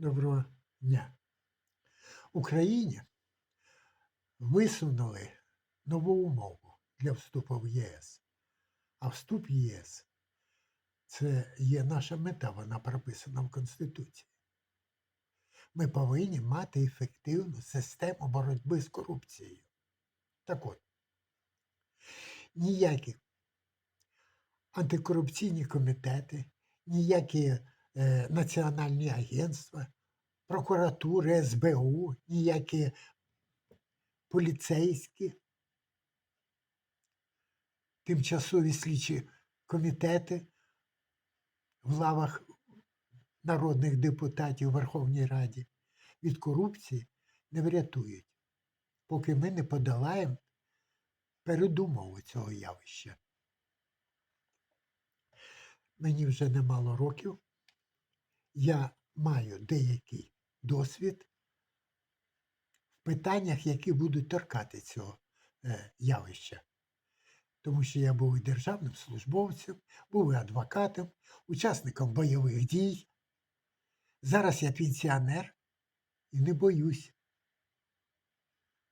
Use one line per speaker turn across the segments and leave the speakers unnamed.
Доброго дня. Україні висунули нову умову для вступу в ЄС. А вступ в ЄС це є наша мета, вона прописана в Конституції. Ми повинні мати ефективну систему боротьби з корупцією. Так от, ніякі антикорупційні комітети, ніякі національні агентства, прокуратури, СБУ, ніякі поліцейські, тимчасові слідчі комітети в лавах народних депутатів у Верховній Раді від корупції не врятують, поки ми не подолаємо передумову цього явища. Мені вже немало років. Я маю деякий досвід в питаннях, які будуть торкати цього е, явища. Тому що я був і державним службовцем, був і адвокатом, учасником бойових дій. Зараз я пенсіонер і не боюсь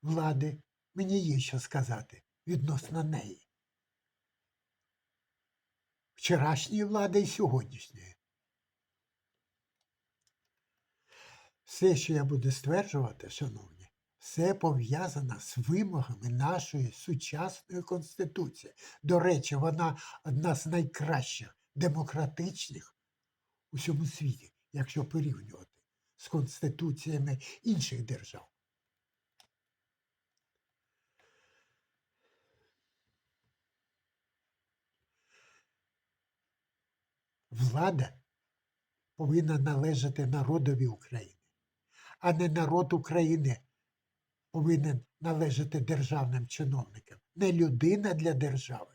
влади. Мені є що сказати відносно неї. Вчорашньої влади і сьогоднішньої. Все, що я буду стверджувати, шановні, все пов'язано з вимогами нашої сучасної Конституції. До речі, вона одна з найкращих демократичних у всьому світі, якщо порівнювати з конституціями інших держав. Влада повинна належати народові України, а не народ України повинен належати державним чиновникам. Не людина для держави,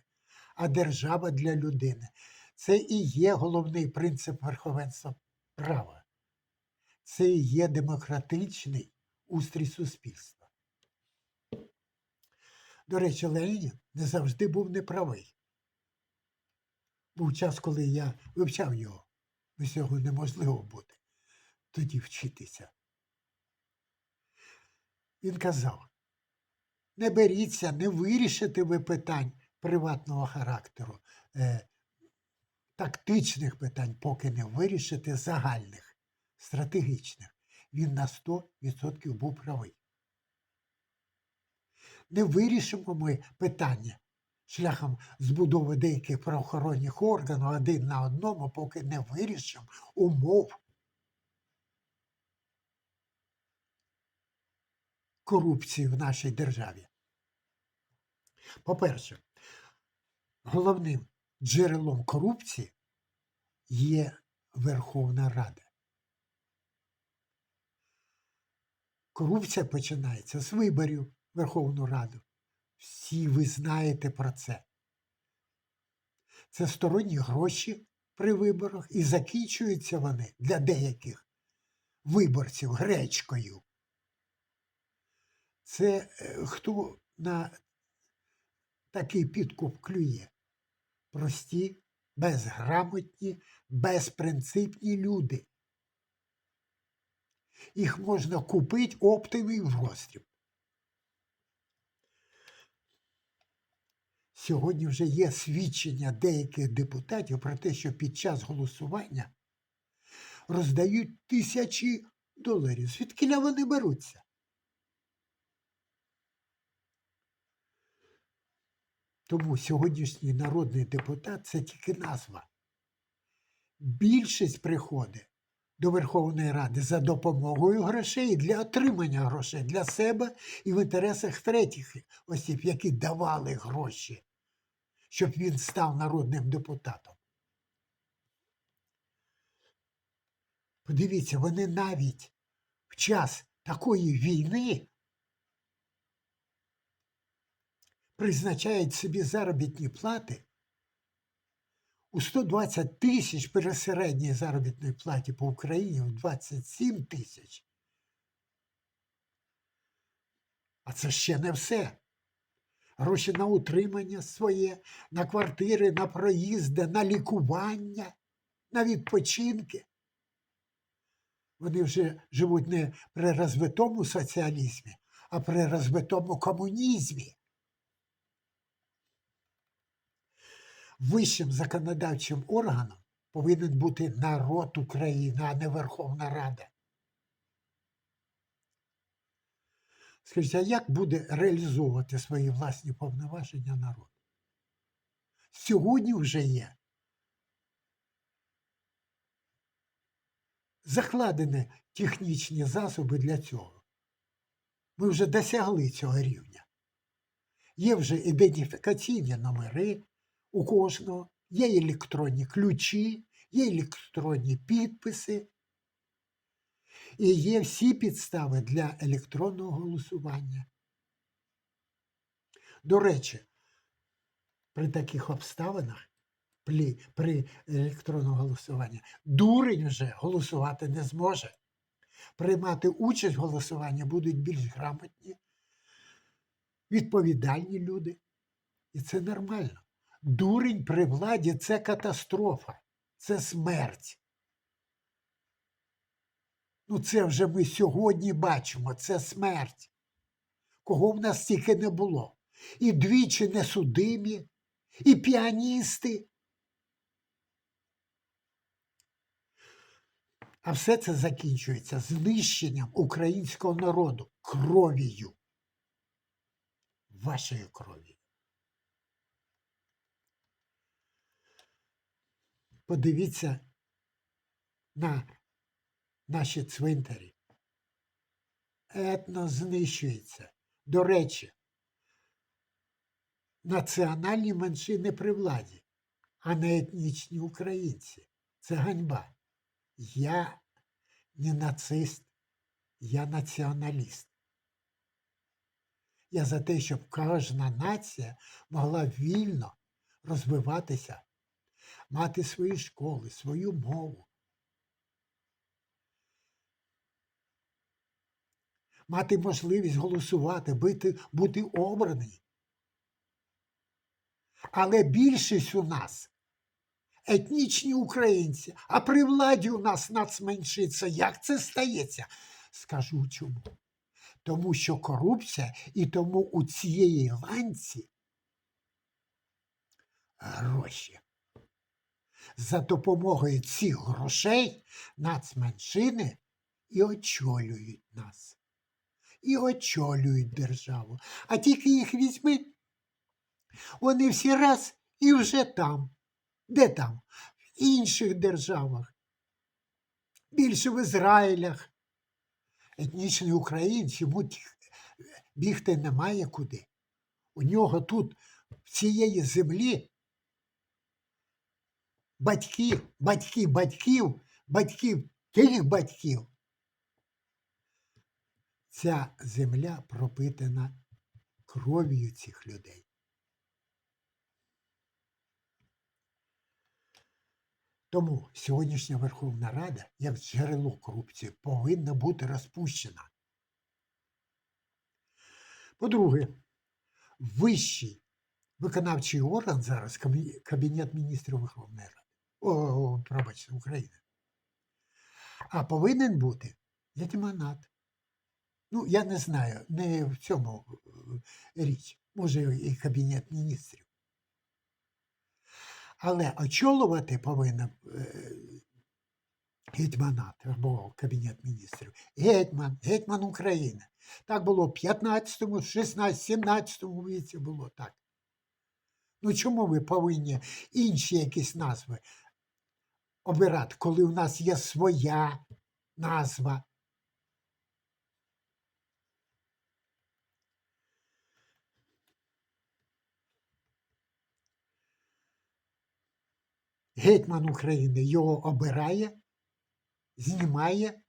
а держава для людини. Це і є головний принцип верховенства права. Це і є демократичний устрій суспільства. До речі, Ленін не завжди був неправий. Був час, коли я вивчав його. Без цього неможливо бути. Тоді вчитися. Він казав: не беріться, не вирішите ви питань приватного характеру, е, тактичних питань, поки не вирішите загальних, стратегічних. Він на 100% був правий. Не вирішимо ми питання шляхом збудови деяких правоохоронних органів один на одному, поки не вирішимо умов корупції в нашій державі. По-перше, головним джерелом корупції є Верховна Рада. Корупція починається з виборів Верховну Раду. Всі ви знаєте про це. Це сторонні гроші при виборах і закінчуються вони для деяких виборців гречкою. Це е, хто на такий підкуп клює? Прості, безграмотні, безпринципні люди. Їх можна купити оптом і в роздріб. Сьогодні вже є свідчення деяких депутатів про те, що під час голосування роздають тисячі доларів. Звідкиля вони беруться? Тому сьогоднішній народний депутат це тільки назва. Більшість приходить до Верховної Ради за допомогою грошей для отримання грошей для себе і в інтересах третіх осіб, які давали гроші, щоб він став народним депутатом. Подивіться, вони навіть в час такої війни призначають собі заробітні плати у 120 тисяч при середній заробітній платі по Україні в 27 тисяч. А це ще не все. Гроші на утримання своє, на квартири, на проїзди, на лікування, на відпочинки. Вони вже живуть не при розвитому соціалізмі, а при розвитому комунізмі. Вищим законодавчим органом повинен бути народ України, а не Верховна Рада. Скажіть, а як буде реалізовувати свої власні повноваження народ? Сьогодні вже є закладені технічні засоби для цього. Ми вже досягли цього рівня. Є вже ідентифікаційні номери у кожного, є електронні ключі, є електронні підписи. І є всі підстави для електронного голосування. До речі, при таких обставинах, при, електронному голосуванні, дурень вже голосувати не зможе. Приймати участь в голосуванні будуть більш грамотні, відповідальні люди. І це нормально. Дурень при владі це катастрофа, це смерть. Ну, це вже ми сьогодні бачимо, це смерть. Кого в нас стільки не було. І двічі несудимі, і піаністи. А все це закінчується знищенням українського народу кров'ю. Вашою кров'ю. Подивіться на наші цвинтарі. Етно знищується. До речі, національні меншини при владі, а не етнічні українці. Це ганьба. Я не нацист, я націоналіст. Я за те, щоб кожна нація могла вільно розвиватися, мати свої школи, свою мову. Мати можливість голосувати, бути, бути обраний. Але більшість у нас етнічні українці, а при владі у нас нацменшиться. Як це стається? Скажу чому. Тому що корупція і тому у цієї ланці гроші. За допомогою цих грошей нацменшини і очолюють нас. І очолюють державу. А тільки їх візьми, вони всі раз і вже там. Де там? В інших державах. Більше в Ізраїлях. Етнічний українець йому бігти немає куди. У нього тут, в цієї землі, батьки, батьки батьків, батьків тих батьків. Ця земля пропитана кров'ю цих людей. Тому сьогоднішня Верховна Рада, як джерело корупції, повинна бути розпущена. По-друге, вищий виконавчий орган зараз Кабінет міністрів Верховної Ради. О, пробачте, України. А повинен бути Ятиманат. Ну, я не знаю, не в цьому е, річ, може і Кабінет міністрів. Але очолювати повинен е, гетьманат або Кабінет міністрів. Гетьман, гетьман України. Так було в 15, 16, 17 віці було так. Ну чому ви повинні інші якісь назви обирати, коли у нас є своя назва? Гетьман України його обирає, знімає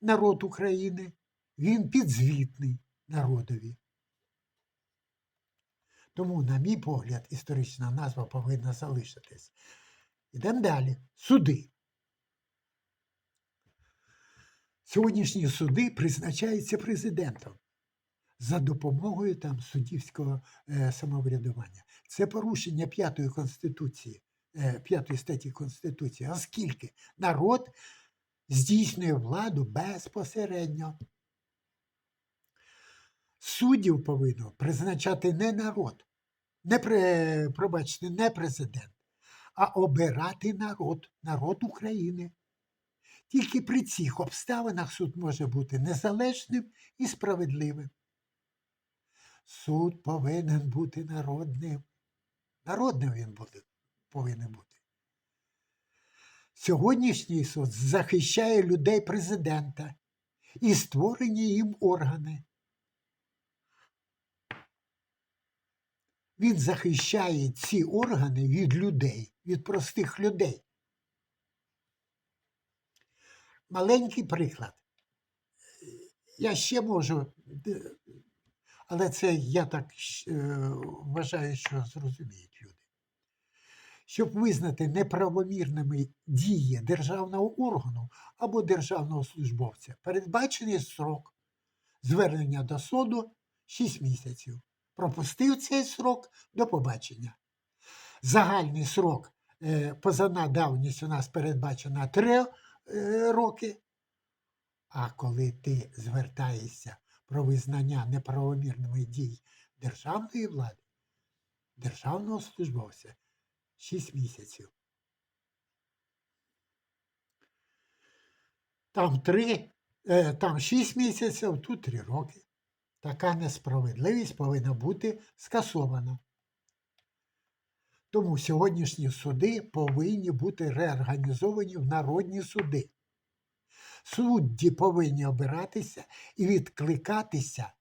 народ України, він підзвітний народові. Тому, на мій погляд, історична назва повинна залишитись. Ідемо далі. Суди. Сьогоднішні суди призначаються президентом за допомогою там суддівського е, самоврядування. Це порушення п'ятої конституції, е, п'ятої статті Конституції, оскільки народ здійснює владу безпосередньо. Суддів повинен призначати не народ, не пробачте, не президент, а обирати народ, народ України. Тільки при цих обставинах суд може бути незалежним і справедливим. Суд повинен бути народним. Народним він буде, повинен бути. Сьогоднішній суд захищає людей президента і створені їм органи. Він захищає ці органи від людей, від простих людей. Маленький приклад. Я ще можу, але це я так е, вважаю, що зрозуміють люди. Щоб визнати неправомірними дії державного органу або державного службовця, передбачений срок звернення до суду 6 місяців. Пропустив цей срок до побачення. Загальний срок е, позовна давність у нас передбачена 3 е, роки. А коли ти звертаєшся про визнання неправомірними дій державної влади, державного службовця 6 місяців. Там 3, е, там 6 місяців, тут 3 роки. Така несправедливість повинна бути скасована. Тому сьогоднішні суди повинні бути реорганізовані в народні суди. Судді повинні обиратися і відкликатися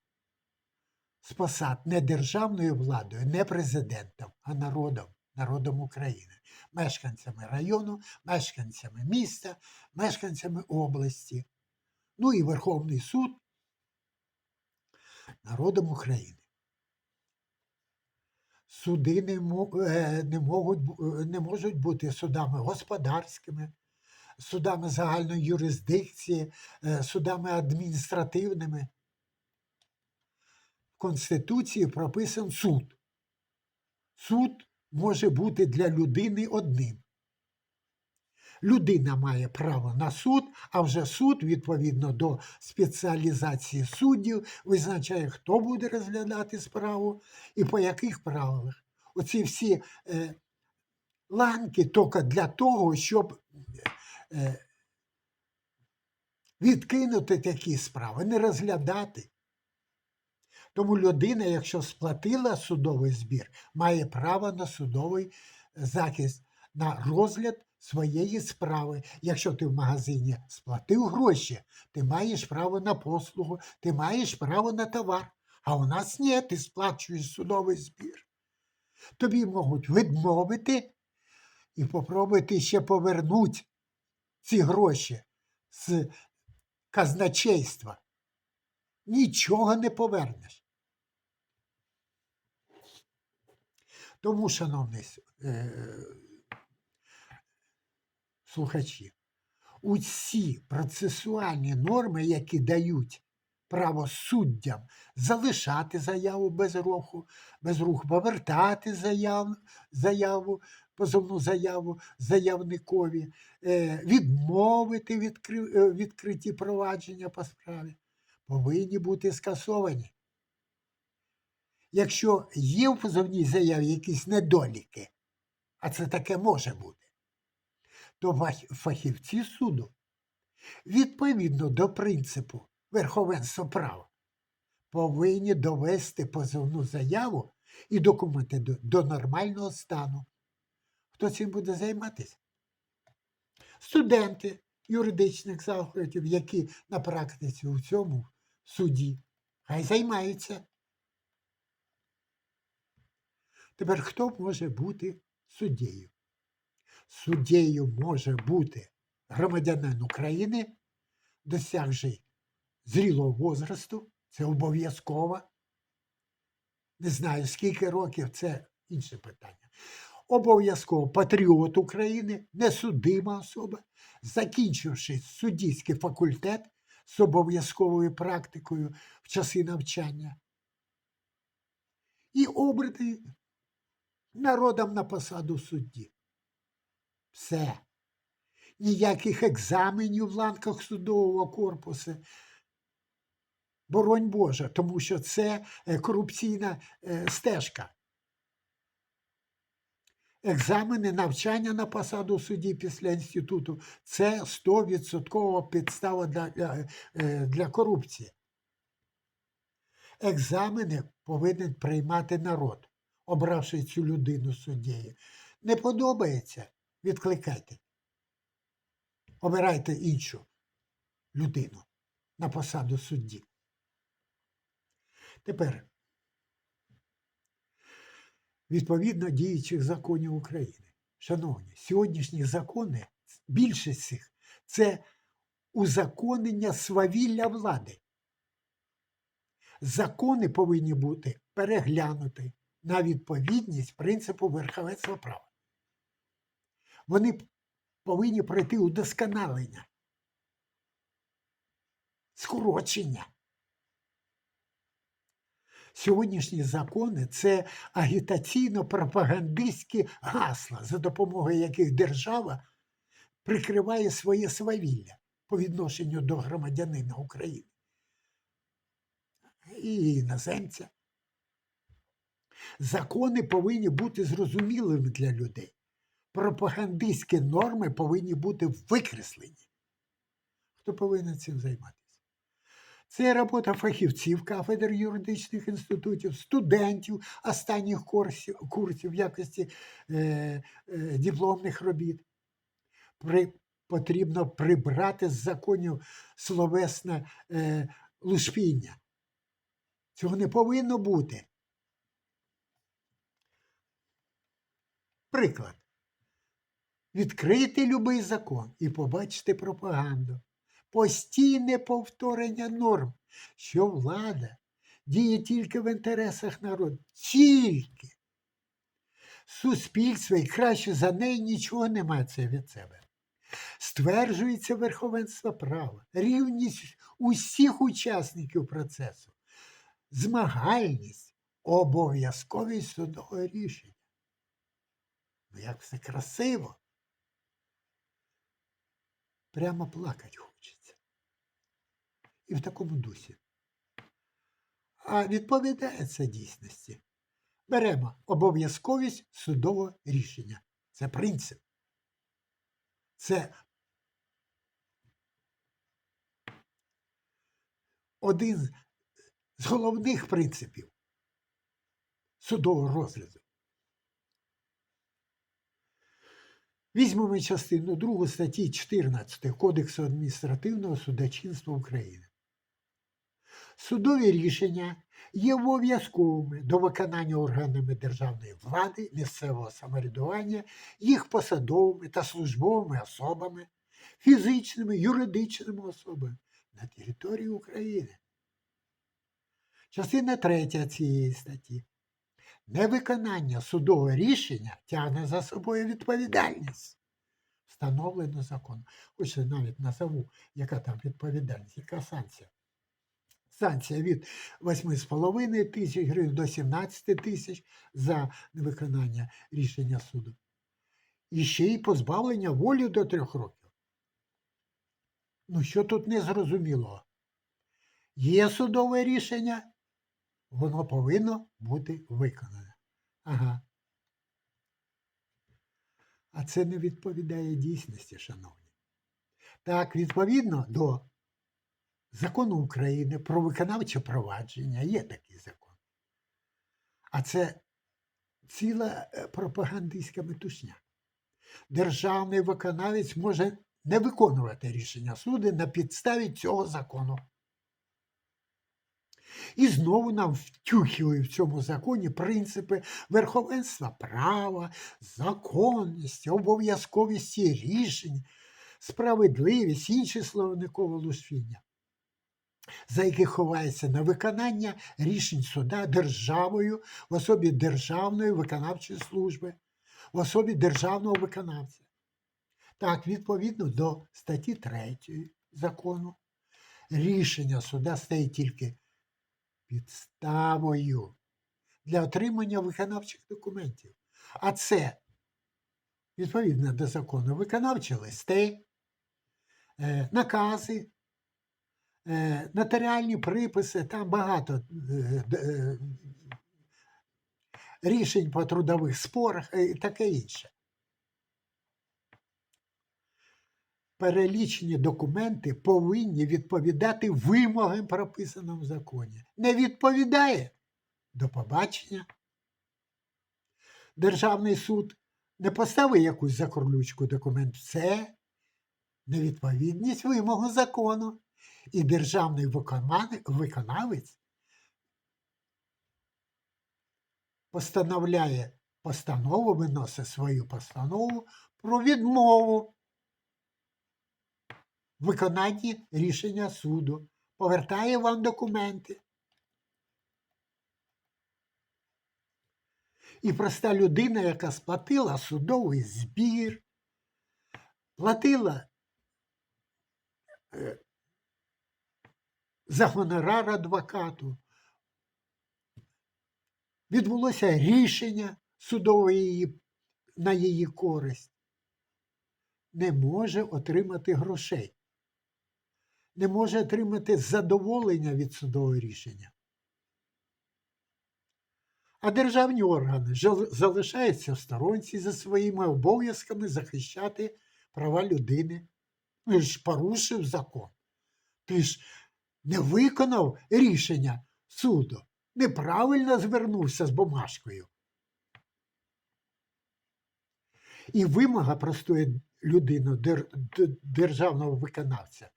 з посад не державною владою, не президентом, а народом, народом України, мешканцями району, мешканцями міста, мешканцями області. Ну і Верховний суд народом України. Суди не, е, не, можуть, е, не можуть бути судами господарськими, судами загальної юрисдикції, е, судами адміністративними. В Конституції прописан суд. Суд може бути для людини одним. Людина має право на суд, а вже суд, відповідно до спеціалізації суддів, визначає, хто буде розглядати справу і по яких правилах. Оці всі е, ланки тільки для того, щоб е, відкинути такі справи, не розглядати. Тому людина, якщо сплатила судовий збір, має право на судовий захист, на розгляд своєї справи. Якщо ти в магазині сплатив гроші, ти маєш право на послугу, ти маєш право на товар. А у нас ні, ти сплачуєш судовий збір. Тобі можуть відмовити і попробувати ще повернути ці гроші з казначейства. Нічого не повернеш. Тому, шановні с- е, слухачі, усі процесуальні норми, які дають право суддям залишати заяву без руху, без руху, повертати заяв, заяву, позовну заяву заявникові, е, відмовити е, відкриті провадження по справі, повинні бути скасовані. Якщо є в позовній заяві якісь недоліки, а це таке може бути, то фахівці суду відповідно до принципу верховенства права повинні довести позовну заяву і документи до, до нормального стану. Хто цим буде займатися? Студенти юридичних закладів, які на практиці у цьому суді, хай займаються. Тепер хто може бути суддєю? Суддєю може бути громадянин України, досягши зрілого возрасту, це обов'язково. Не знаю, скільки років, це інше питання. Обов'язково патріот України, несудима особа, закінчивши суддівський факультет з обов'язковою практикою в часи навчання. І обраний народом на посаду судді. Все. ніяких екзаменів в ланках судового корпусу. Боронь Боже, тому що це е, корупційна е, стежка. Екзамени навчання на посаду судді після інституту це 100% підстава для, для, е, для корупції. Екзамени повинен приймати народ, обравши цю людину суддєю. Не подобається? Відкликайте. Обирайте іншу людину на посаду судді. Тепер, відповідно діючих законів України. Шановні, сьогоднішні закони, більшість цих, це узаконення свавілля влади. Закони повинні бути переглянуті на відповідність принципу верховенства права. Вони повинні пройти удосконалення, скорочення. Сьогоднішні закони це агітаційно-пропагандистські гасла, за допомогою яких держава прикриває своє свавілля по відношенню до громадянина України і іноземця. Закони повинні бути зрозумілими для людей. Пропагандистські норми повинні бути викреслені. Хто повинен цим займатися? Це робота фахівців кафедр юридичних інститутів, студентів останніх курсів, курсів в якості е, е, дипломних робіт. При, потрібно прибрати з законів словесне е, лушпіння. Цього не повинно бути. Приклад. Відкрити любий закон і побачити пропаганду. Постійне повторення норм, що влада діє тільки в інтересах народу. Тільки. Суспільство і краще за неї нічого немає це від себе. Стверджується верховенство права, рівність усіх учасників процесу, змагальність, обов'язковість судового рішення. Ну, як все красиво. Прямо плакать хочеться. І в такому дусі. А відповідає це дійсності. Беремо обов'язковість судового рішення. Це принцип. Це один з головних принципів судового розгляду. Візьмемо частину 2 статті 14 Кодексу адміністративного судочинства України. Судові рішення є обов'язковими до виконання органами державної влади, місцевого самоврядування, їх посадовими та службовими особами, фізичними, юридичними особами на території України. Частина 3 цієї статті. Невиконання судового рішення тягне за собою відповідальність. Встановлено законом. Хоч я навіть назову, яка там відповідальність, яка санкція. Санкція від 8,5 тисяч гривень до 17 тисяч за невиконання рішення суду. І ще й позбавлення волі до трьох років. Ну, що тут незрозуміло? Є судове рішення, воно повинно бути виконане. Ага. А це не відповідає дійсності, шановні. Так, відповідно до закону України про виконавче провадження є такий закон. А це ціла е, пропагандистська метушня. Державний виконавець може не виконувати рішення суду на підставі цього закону. І знову нам втюхують в цьому законі принципи верховенства права, законності, обов'язковості рішень, справедливість, інші словникове лушфіння, за яких ховається на виконання рішень суда державою в особі Державної виконавчої служби, в особі державного виконавця. Так, відповідно до статті 3 закону, рішення суда стає тільки підставою для отримання виконавчих документів. А це, відповідно до закону, виконавчі листи, е, накази, е, нотаріальні приписи, там багато е, рішень по трудових спорах і таке інше. Перелічені документи повинні відповідати вимогам, прописаним в законі. Не відповідає до побачення. Державний суд не поставив якусь закорлючку документ. Це невідповідність вимогу закону. І державний виконавець постановляє постанову, виносить свою постанову про відмову виконанні рішення суду, повертає вам документи. І проста людина, яка сплатила судовий збір, платила е, за гонорар адвокату, відбулося рішення судове її, на її користь, не може отримати грошей, не може отримати задоволення від судового рішення. А державні органи залишаються в сторонці за своїми обов'язками захищати права людини. Ти ж порушив закон. Ти ж не виконав рішення суду, неправильно звернувся з бумажкою. І вимога простої людини, державного виконавця,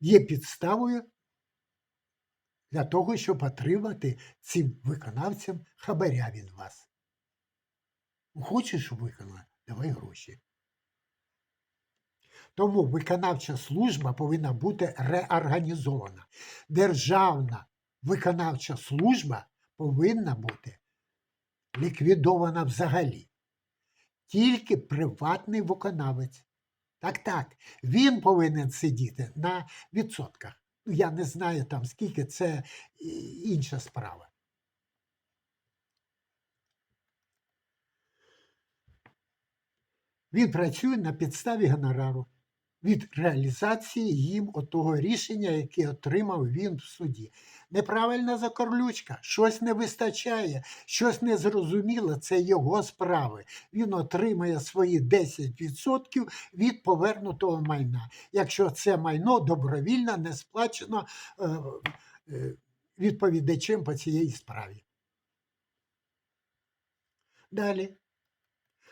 є підставою для того, щоб отримати цим виконавцям хабаря від вас. Хочеш виконати? Давай гроші. Тому виконавча служба повинна бути реорганізована. Державна виконавча служба повинна бути ліквідована взагалі. Тільки приватний виконавець. Так, так, він повинен сидіти на відсотках. Ну, я не знаю там скільки, це інша справа. Він працює на підставі гонорару від реалізації їм отого рішення, яке отримав він в суді. Неправильна закорлючка, щось не вистачає, щось незрозуміло, це його справи. Він отримає свої 10% від повернутого майна, якщо це майно добровільно не сплачено е, е, відповідачем по цієї справі. Далі.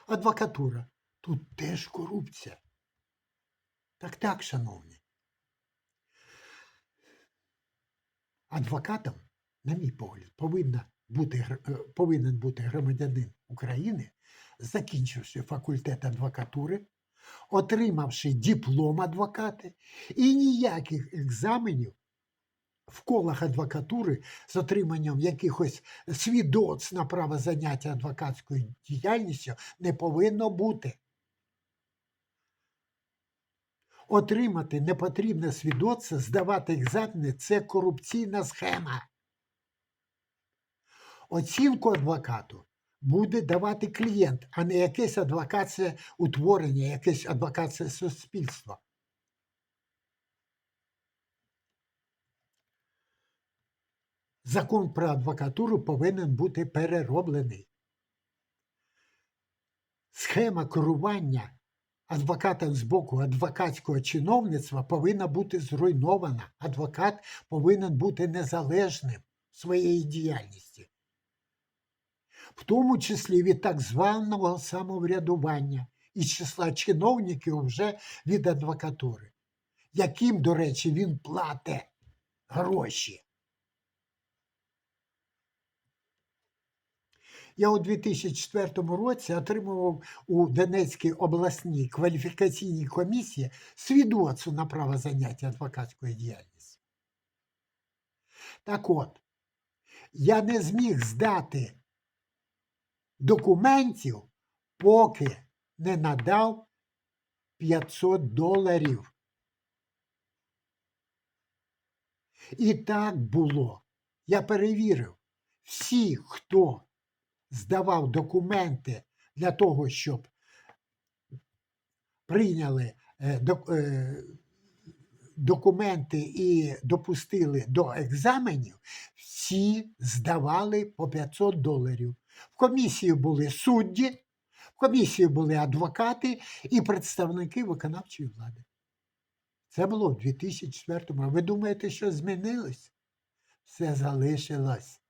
Адвокатура. Тут теж корупція. Так, так, шановні. Адвокатом, на мій погляд, повинна бути, е, повинен бути громадянин України, закінчивши факультет адвокатури, отримавши диплом адвоката і ніяких екзаменів в колах адвокатури з отриманням якихось свідоцтв на право заняття адвокатською діяльністю не повинно бути. Отримати непотрібне свідоцтво, здавати екзамени це корупційна схема. Оцінку адвокату буде давати клієнт, а не якесь адвокатське утворення, якесь адвокатське суспільство. Закон про адвокатуру повинен бути перероблений. Схема керування адвокатом з боку адвокатського чиновництва повинна бути зруйнована. Адвокат повинен бути незалежним в своєї діяльності, в тому числі від так званого самоврядування і числа чиновників вже від адвокатури, яким, до речі, він платить гроші. Я у 2004 році отримував у Донецькій обласній кваліфікаційній комісії свідоцтво на право заняття адвокатської діяльності. Так от, я не зміг здати документів, поки не надав 500 доларів. І так було. Я перевірив, всі, хто здавав документи для того, щоб прийняли е, е, документи і допустили до екзаменів, всі здавали по 500 доларів. В комісії були судді, в комісії були адвокати і представники виконавчої влади. Це було в 2004 році. Ви думаєте, що змінилось? Все залишилось.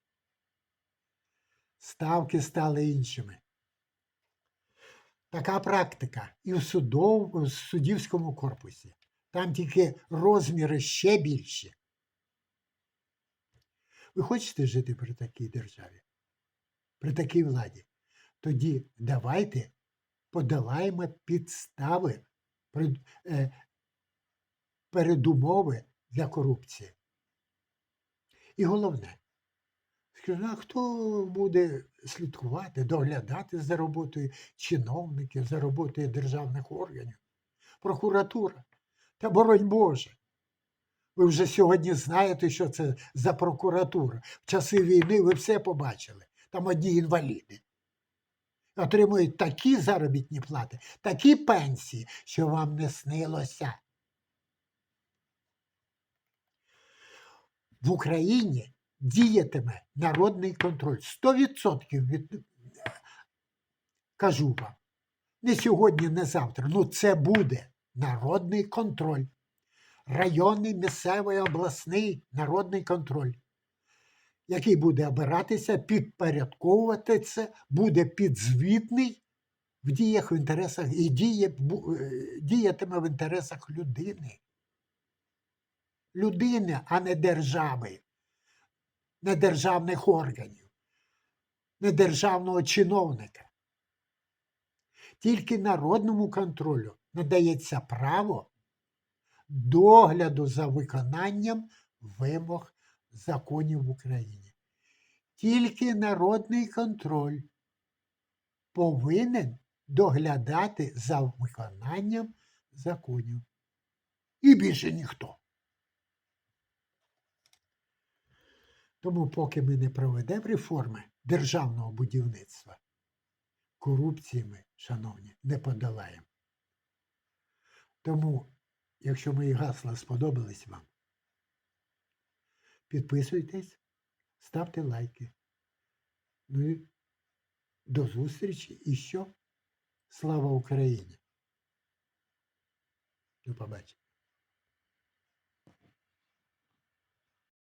Ставки стали іншими. Така практика і в, судов, в суддівському корпусі. Там тільки розміри ще більші. Ви хочете жити при такій державі, при такій владі? Тоді давайте подолаємо підстави, е, передумови для корупції. І головне, скажу, а хто буде слідкувати, доглядати за роботою чиновників, за роботою державних органів? Прокуратура. Та боронь Боже. Ви вже сьогодні знаєте, що це за прокуратура. В часи війни ви все побачили. Там одні інваліди. Отримують такі заробітні плати, такі пенсії, що вам не снилося. В Україні діятиме народний контроль. 100% від... кажу вам. Не сьогодні, не завтра. Ну це буде народний контроль. Районний, місцевий, обласний народний контроль, який буде обиратися, підпорядковувати це, буде підзвітний в діях в інтересах і діє, е, діятиме в інтересах людини. Людини, а не держави, не державних органів, не державного чиновника. Тільки народному контролю надається право догляду за виконанням вимог законів в Україні. Тільки народний контроль повинен доглядати за виконанням законів. І більше ніхто. Тому, поки ми не проведемо реформи державного будівництва, корупції ми, шановні, не подолаємо. Тому, якщо мої гасла сподобались вам, підписуйтесь, ставте лайки. Ну і до зустрічі і що? Слава Україні! До побачення.